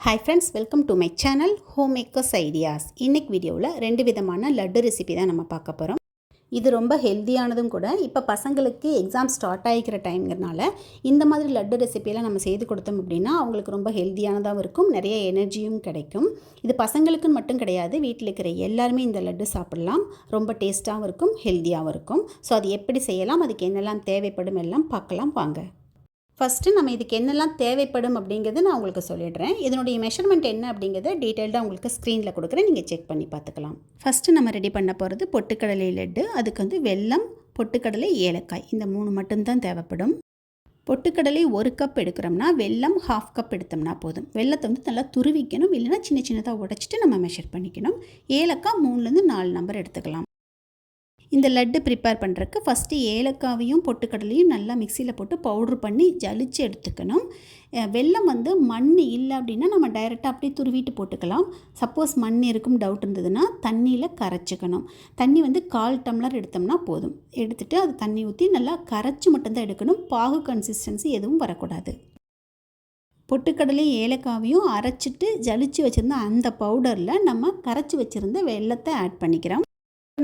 Hi friends welcome to my channel Home Makers Ideas இன்னைக்கு வீடியோவில் ரெண்டு விதமான லட்டு ரெசிபி தான் நம்ம பார்க்க போகிறோம் இது ரொம்ப ஹெல்த்தியானதும் கூட இப்போ பசங்களுக்கு எக்ஸாம் ஸ்டார்ட் ஆகிக்கிற டைம்ங்கிறனால இந்த மாதிரி லட்டு ரெசிபியெல்லாம் நம்ம செய்து கொடுத்தோம் அப்படின்னா அவங்களுக்கு ரொம்ப ஹெல்த்தியானதாகவும் இருக்கும் நிறைய எனர்ஜியும் கிடைக்கும். இது பசங்களுக்குன்னு மட்டும் கிடையாது வீட்டில் இருக்கிற எல்லாருமே இந்த லட்டு சாப்பிடலாம். ரொம்ப டேஸ்ட்டாகவும் இருக்கும் ஹெல்த்தியாகவும் இருக்கும். ஸோ அது எப்படி செய்யலாம் அதுக்கு என்னெல்லாம் தேவைப்படும் எல்லாம் பார்க்கலாம் வாங்க. ஃபஸ்ட்டு நம்ம இதுக்கு என்னெல்லாம் தேவைப்படும் அப்படிங்கிறத நான் உங்களுக்கு சொல்லிடுறேன். இதனுடைய மெஷர்மெண்ட் என்ன அப்படிங்கிறத டீட்டெயில்டாக உங்களுக்கு ஸ்க்ரீனில் கொடுக்குறேன். நீங்கள் செக் பண்ணி பார்த்துக்கலாம். ஃபஸ்ட்டு நம்ம ரெடி பண்ண போகிறது பொட்டுக்கடலை லட்டு அதுக்கு வந்து வெல்லம் பொட்டுக்கடலை ஏலக்காய். இந்த மூணு மட்டும்தான் தேவைப்படும். பொட்டுக்கடலை ஒரு கப் எடுக்கிறோம்னா வெல்லம் ஹாஃப் கப் எடுத்தோம்னா போதும். வெள்ளத்தை வந்து நல்லா துருவிக்கணும். இல்லைன்னா சின்ன சின்னதாக உடச்சிட்டு நம்ம மெஷர் பண்ணிக்கணும். ஏலக்காய் மூணுலேருந்து நாலு நம்பர் எடுத்துக்கலாம். இந்த லட்டு ப்ரிப்பேர் பண்ணுறதுக்கு ஃபஸ்ட்டு ஏலக்காவையும் பொட்டுக்கடலையும் நல்லா மிக்சியில் போட்டு பவுட்ரு பண்ணி ஜலிச்சு எடுத்துக்கணும். வெல்லம் வந்து மண் இல்லை அப்படின்னா நம்ம டைரெக்டாக அப்படியே துருவிட்டு போட்டுக்கலாம். சப்போஸ் மண் இருக்கும் டவுட் இருந்ததுன்னா தண்ணியில் கரைச்சிக்கணும். தண்ணி வந்து கால் டம்ளர் எடுத்தோம்னா போதும். எடுத்துகிட்டு அது தண்ணி ஊற்றி நல்லா கரைச்சி மட்டும்தான் எடுக்கணும். பாகு கன்சிஸ்டன்சி எதுவும் வரக்கூடாது. பொட்டுக்கடலையும் ஏலக்காவையும் அரைச்சிட்டு ஜலிச்சு வச்சுருந்த அந்த பவுடரில் நம்ம கரைச்சி வச்சுருந்த வெள்ளத்தை ஆட் பண்ணிக்கிறோம்.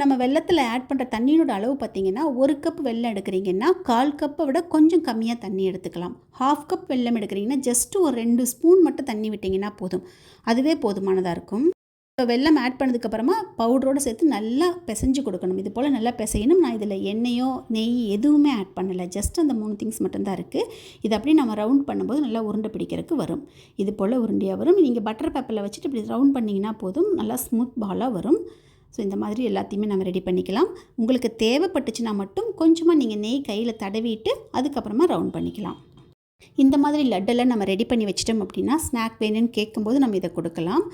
நம்ம வெள்ளத்தில் ஆட் பண்ணுற தண்ணியோட அளவு பார்த்திங்கன்னா ஒரு கப் வெள்ளம் எடுக்கிறீங்கன்னா கால் கப்பை விட கொஞ்சம் கம்மியாக தண்ணி எடுத்துக்கலாம். ஹாஃப் கப் வெள்ளம் எடுக்கிறீங்கன்னா ஜஸ்ட் ஒரு ரெண்டு ஸ்பூன் மட்டும் தண்ணி விட்டிங்கன்னா போதும். அதுவே போதுமானதாக இருக்கும். இப்போ வெள்ளம் ஆட் பண்ணதுக்கப்புறமா பவுடரோடு சேர்த்து நல்லா பிசைஞ்சு கொடுக்கணும். இது போல் நல்லா பிசையணும். நான் இதில் எண்ணெயோ நெய் எதுவுமே ஆட் பண்ணலை. ஜஸ்ட் அந்த மூணு திங்ஸ் மட்டும்தான் இருக்குது இது அப்படியே நம்ம ரவுண்ட் பண்ணும்போது நல்லா உருண்டை பிடிக்கிறதுக்கு வரும். இது போல் உருண்டையாக வரும். நீங்கள் பட்டர் பேப்பரில் வச்சுட்டு இப்படி ரவுண்ட் பண்ணிங்கன்னா போதும். நல்லா ஸ்மூத் பாலாக வரும். ஸோ இந்த மாதிரி எல்லாத்தையுமே நம்ம ரெடி பண்ணிக்கலாம். உங்களுக்கு தேவைப்பட்டுச்சுன்னா மட்டும் கொஞ்சமாக நீங்கள் நெய் கையில் தடவிட்டு அதுக்கப்புறமா ரவுண்ட் பண்ணிக்கலாம். இந்த மாதிரி லட்டெல்லாம் நம்ம ரெடி பண்ணி வச்சிட்டோம் அப்படின்னா ஸ்நாக் வேணும்னு கேட்கும்போது நம்ம இதை கொடுக்கலாம்.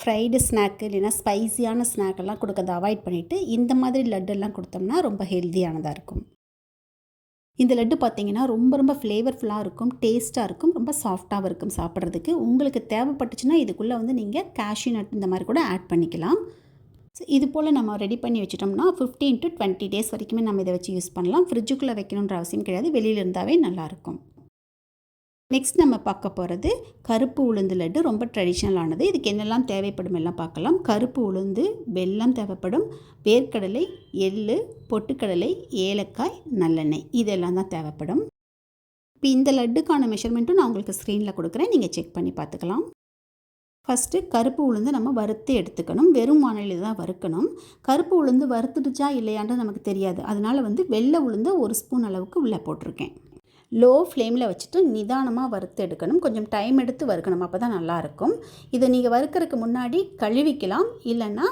ஃப்ரைடு ஸ்நாக்கு இல்லைன்னா ஸ்பைஸியான ஸ்நாக்கெல்லாம் கொடுக்கறத அவாய்ட் பண்ணிவிட்டு இந்த மாதிரி லட்டெல்லாம் கொடுத்தோம்னா ரொம்ப ஹெல்த்தியானதாக இருக்கும். இந்த லட்டு பார்த்தீங்கன்னா ரொம்ப ரொம்ப ஃப்ளேவர்ஃபுல்லாக இருக்கும் டேஸ்ட்டாக இருக்கும் ரொம்ப சாஃப்டாகவும் இருக்கும் சாப்பிட்றதுக்கு. உங்களுக்கு தேவைப்பட்டுச்சுன்னா இதுக்குள்ளே வந்து நீங்கள் கேஷ்யூ நட் இந்த மாதிரி கூட ஆட் பண்ணிக்கலாம். ஸோ இது போல் நம்ம ரெடி பண்ணி வச்சிட்டோம்னா ஃபிஃப்டீன் டு டுவெண்ட்டி டேஸ் வரைக்குமே நம்ம இதை வச்சு யூஸ் பண்ணலாம். ஃப்ரிட்ஜுக்குள்ளே வைக்கணுன்ற அவசியம் கிடையாது. வெளியில் இருந்தாவே நல்லாயிருக்கும். நெக்ஸ்ட் நம்ம பார்க்க போகிறது கருப்பு உளுந்து லட்டு. ரொம்ப ட்ரெடிஷ்னலானது இதுக்கு என்னெல்லாம் தேவைப்படும் எல்லாம் பார்க்கலாம். கருப்பு உளுந்து வெல்லம் தேவைப்படும் வேர்க்கடலை எள் பொட்டுக்கடலை ஏலக்காய் நல்லெண்ணெய். இதெல்லாம் தான் தேவைப்படும். இப்போ இந்த லட்டுக்கான மெஷர்மெண்ட்டும் நான் உங்களுக்கு ஸ்க்ரீனில் கொடுக்குறேன். நீங்கள் செக் பண்ணி பார்த்துக்கலாம். ஃபஸ்ட்டு கருப்பு உளுந்து நம்ம வறுத்து எடுத்துக்கணும். வெறும் வானிலையில் தான் வறுக்கணும். கருப்பு உளுந்து வறுத்துடுச்சா இல்லையான்றது நமக்கு தெரியாது. அதனால் வந்து வெள்ளை உளுந்து ஒரு ஸ்பூன் அளவுக்கு உள்ளே போட்டிருக்கேன். லோ ஃப்ளேமில் வச்சுட்டு நிதானமாக வறுத்து எடுக்கணும். கொஞ்சம் டைம் எடுத்து வறுக்கணும். அப்போ தான் நல்லாயிருக்கும் இதை நீங்கள் வறுக்கிறதுக்கு முன்னாடி கழுவிக்கலாம். இல்லைன்னா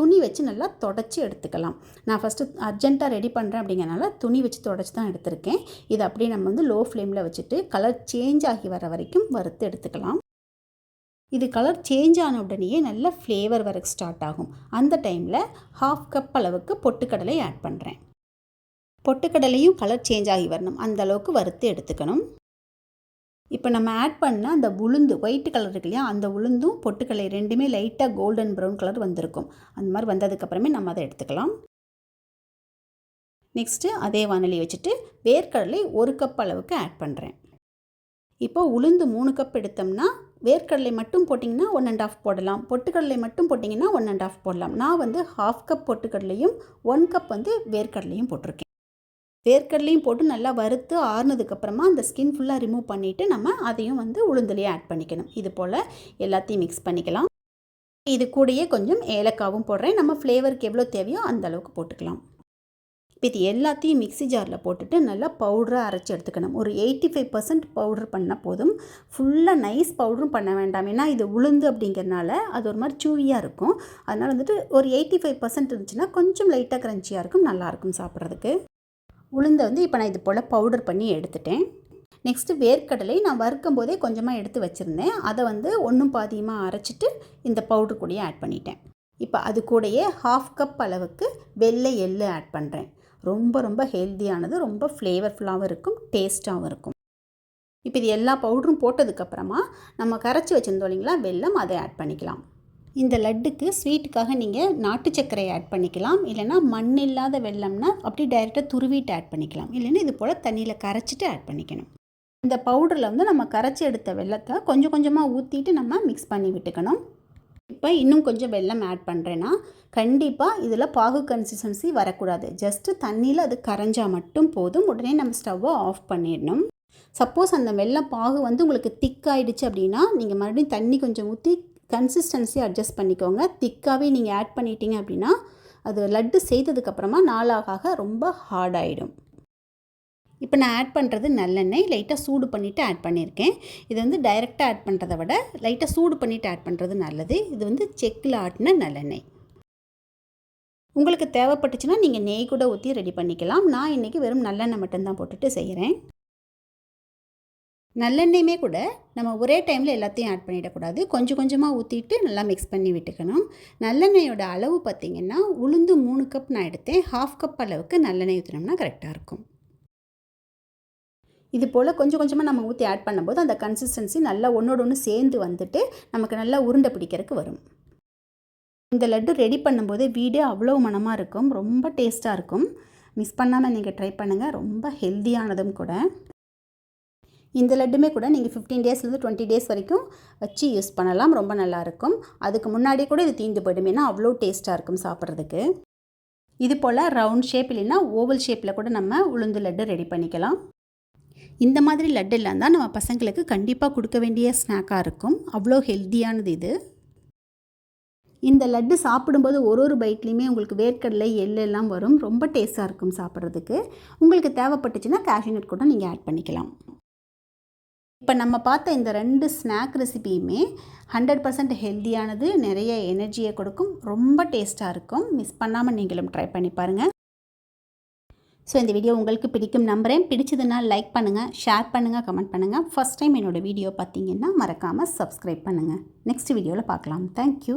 துணி வச்சு நல்லா தொடச்சி எடுத்துக்கலாம். நான் ஃபஸ்ட்டு அர்ஜென்ட்டாக ரெடி பண்ணுறேன் அப்படிங்கிறனால துணி வச்சு தொடச்சி தான் எடுத்திருக்கேன். இதை அப்படியே நம்ம வந்து லோ ஃப்ளேமில் வச்சுட்டு கலர் சேஞ்ச் ஆகி வர வரைக்கும் வறுத்து எடுத்துக்கலாம். இது கலர் சேஞ்ச் ஆன உடனேயே நல்ல ஃப்ளேவர் வர ஸ்டார்ட் ஆகும். அந்த டைமில் ஹாஃப் கப் அளவுக்கு பொட்டுக்கடலை ஆட் பண்ணுறேன் பொட்டுக்கடலையும் கலர் சேஞ்ச் ஆகி வரணும். அந்த அளவுக்கு வறுத்து எடுத்துக்கணும். இப்போ நம்ம ஆட் பண்ண அந்த உளுந்து ஒயிட் கலர் இருக்கு இல்லையா அந்த உளுந்தும் பொட்டுக்கடலை ரெண்டுமே லைட்டாக கோல்டன் ப்ரௌன் கலர் வந்திருக்கும். அந்த மாதிரி வந்ததுக்கப்புறமே நம்ம அதை எடுத்துக்கலாம். நெக்ஸ்ட்டு அதே வானொலி வச்சுட்டு வேர்க்கடலை ஒரு கப் அளவுக்கு ஆட் பண்ணுறேன் இப்போ உளுந்து மூணு கப் எடுத்தோம்னா வேர்க்கடலை மட்டும் போட்டிங்கன்னா ஒன் அண்ட் ஆஃப் போடலாம். பொட்டுக்கடலை மட்டும் போட்டிங்கன்னா ஒன் அண்ட் ஆஃப் போடலாம். நான் வந்து ஹாஃப் கப் பொட்டுக்கடலையும் ஒன் கப் வந்து வேர்க்கடலையும் போட்டிருக்கேன். வேர்க்கடலையும் போட்டு நல்லா வறுத்து ஆறுனதுக்கப்புறமா அந்த ஸ்கின் ஃபுல்லாக ரிமூவ் பண்ணிவிட்டு நம்ம அதையும் வந்து உளுந்துலேயே ஆட் பண்ணிக்கணும். இது போல் எல்லாத்தையும் மிக்ஸ் பண்ணிக்கலாம். இது கூடயே கொஞ்சம் ஏலக்காவும் போடுறேன். நம்ம ஃப்ளேவருக்கு எவ்வளோ தேவையோ அந்த அளவுக்கு போட்டுக்கலாம். இப்போ இது எல்லாத்தையும் மிக்சி ஜாரில் போட்டுட்டு நல்லா பவுடராக அரைச்சி எடுத்துக்கணும். ஒரு எயிட்டி ஃபைவ் பர்சன்ட் பவுடர் பண்ணால் போதும். ஃபுல்லாக நைஸ் பவுடரும் பண்ண வேண்டாம். ஏன்னா இது உளுந்து அப்படிங்கிறனால அது ஒரு மாதிரி சூவியாக இருக்கும். அதனால் வந்துட்டு ஒரு எயிட்டி ஃபைவ் பர்சன்ட் இருந்துச்சுன்னா கொஞ்சம் லைட்டாக க்ரன்ச்சியாக இருக்கும் நல்லாயிருக்கும் சாப்பிட்றதுக்கு. உளுந்தை வந்து இப்போ நான் இது போல் பவுடர் பண்ணி எடுத்துட்டேன். நெக்ஸ்ட்டு வேர்க்கடலை நான் வறுக்கும் போதே கொஞ்சமாக எடுத்து வச்சுருந்தேன். அதை வந்து ஒன்றும் பாதியமாக அரைச்சிட்டு இந்த பவுடர் கூடயே ஆட் பண்ணிட்டேன். இப்போ அது கூடயே ஹாஃப் கப் அளவுக்கு வெள்ளை எள்ளு ஆட் பண்ணுறேன் ரொம்ப ரொம்ப ஹெல்த்தியானது ரொம்ப ஃப்ளேவர்ஃபுல்லாகவும் இருக்கும் டேஸ்ட்டாகவும் இருக்கும். இப்போ இது எல்லா பவுடரும் போட்டதுக்கப்புறமா நம்ம கரைச்சி வச்சுருந்தோம் இல்லைங்களா வெல்லம் அதை ஆட் பண்ணிக்கலாம். இந்த லட்டுக்கு ஸ்வீட்டுக்காக நீங்கள் நாட்டு சர்க்கரையை ஆட் பண்ணிக்கலாம். இல்லைனா மண் இல்லாத வெள்ளம்னா அப்படி டைரெக்டாக துருவிட்டு ஆட் பண்ணிக்கலாம். இல்லைன்னா இது போல் தண்ணியில் கரைச்சிட்டு ஆட் பண்ணிக்கணும். இந்த பவுடரில் வந்து நம்ம கரைச்சி எடுத்த வெள்ளத்தை கொஞ்சம் கொஞ்சமாக ஊற்றிட்டு நம்ம மிக்ஸ் பண்ணி விட்டுக்கணும். இப்போ இன்னும் கொஞ்சம் வெள்ளம் ஆட் பண்ணுறேன்னா கண்டிப்பாக இதில் பாகு கன்சிஸ்டன்சி வரக்கூடாது. ஜஸ்ட்டு தண்ணியில் அது கரைஞ்சால் மட்டும் போதும். உடனே நம்ம ஸ்டவ்வை ஆஃப் பண்ணிடணும். சப்போஸ் அந்த வெள்ளம் பாகு வந்து உங்களுக்கு திக் ஆகிடுச்சு அப்படின்னா நீங்கள் மறுபடியும் தண்ணி கொஞ்சம் ஊற்றி கன்சிஸ்டன்சி அட்ஜஸ்ட் பண்ணிக்கோங்க. திக்காகவே நீங்கள் ஆட் பண்ணிட்டீங்க அப்படின்னா அது லட்டு செய்ததுக்கப்புறமா நாளாக ஆக ரொம்ப ஹார்ட் ஆகிடும் இப்போ நான் ஆட் பண்ணுறது நல்லெண்ணெய் லைட்டாக சூடு பண்ணிவிட்டு ஆட் பண்ணியிருக்கேன். இது வந்து டைரெக்டாக ஆட் பண்ணுறதை விட லைட்டாக சூடு பண்ணிவிட்டு ஆட் பண்ணுறது நல்லது. இது வந்து செக்கில் ஆட்டின நல்லெண்ணெய். உங்களுக்கு தேவைப்பட்டுச்சுன்னா நீங்கள் நெய் கூட ஊற்றி ரெடி பண்ணிக்கலாம். நான் இன்றைக்கி வெறும் நல்லெண்ணெய் மட்டும்தான் போட்டுட்டு செய்கிறேன் நல்லெண்ணெயுமே கூட நம்ம ஒரே டைமில் எல்லாத்தையும் ஆட் பண்ணிடக்கூடாது. கொஞ்சம் கொஞ்சமாக ஊற்றிட்டு நல்லா மிக்ஸ் பண்ணி விட்டுக்கணும். நல்லெண்ணெயோட அளவு பார்த்திங்கன்னா உளுந்து மூணு கப் நான் எடுத்தேன். ஹாஃப் கப் அளவுக்கு நல்லெண்ணெய் ஊற்றினோம்னா கரெக்டாக இருக்கும். இது போல் கொஞ்சம் கொஞ்சமாக நம்ம ஊற்றி ஆட் பண்ணும்போது அந்த கன்சிஸ்டன்சி நல்லா ஒன்றோட ஒன்று சேர்ந்து வந்துட்டு நமக்கு நல்லா உருண்டை பிடிக்கிறதுக்கு வரும். இந்த லட்டு ரெடி பண்ணும்போது வீடே அவ்வளோ மனமாக இருக்கும். ரொம்ப டேஸ்ட்டாக இருக்கும். மிஸ் பண்ணாமல் நீங்கள் ட்ரை பண்ணுங்கள் ரொம்ப ஹெல்த்தியானதும் கூட. இந்த லட்டுமே கூட நீங்கள் ஃபிஃப்டீன் டேஸ்லேருந்து டுவெண்ட்டி டேஸ் வரைக்கும் வச்சு யூஸ் பண்ணலாம். ரொம்ப நல்லாயிருக்கும் அதுக்கு முன்னாடி கூட இது தீந்து போயிடும். ஏன்னா அவ்வளோ டேஸ்ட்டாக இருக்கும் சாப்பிட்றதுக்கு. இது போல் ரவுண்ட் ஷேப் இல்லைன்னா ஓவல் ஷேப்பில் கூட நம்ம உளுந்து லட்டு ரெடி பண்ணிக்கலாம். இந்த மாதிரி லட்டெல்லாம் தான் நம்ம பசங்களுக்கு கண்டிப்பாக கொடுக்க வேண்டிய ஸ்நாக்காக இருக்கும். அவ்வளோ ஹெல்த்தியானது இது. இந்த லட்டு சாப்பிடும்போது ஒரு ஒரு பைட்லேயுமே உங்களுக்கு வேர்க்கடலை எள்ளெல்லாம் வரும். ரொம்ப டேஸ்ட்டாக இருக்கும் சாப்பிட்றதுக்கு. உங்களுக்கு தேவைப்பட்டுச்சுன்னா கேஷ்யூநட் கூட நீங்கள் ஆட் பண்ணிக்கலாம். இப்போ நம்ம பார்த்த இந்த ரெண்டு ஸ்நாக் ரெசிபியுமே ஹண்ட்ரட் பர்சன்ட் ஹெல்த்தியானது நிறைய எனர்ஜியை கொடுக்கும். ரொம்ப டேஸ்ட்டாக இருக்கும். மிஸ் பண்ணாமல் நீங்களும் ட்ரை பண்ணி பாருங்கள் ஸோ இந்த வீடியோ உங்களுக்கு பிடிக்கும் நம்புகிறேன் பிடிச்சதுன்னா லைக் பண்ணுங்கள் ஷேர் பண்ணுங்கள் கமெண்ட் பண்ணுங்கள் ஃபஸ்ட் டைம் என்னோடய வீடியோ பார்த்தீங்கன்னா மறக்காமல் சப்ஸ்கிரைப் பண்ணுங்கள் நெக்ஸ்ட் வீடியோவில் பார்க்கலாம். தேங்க்யூ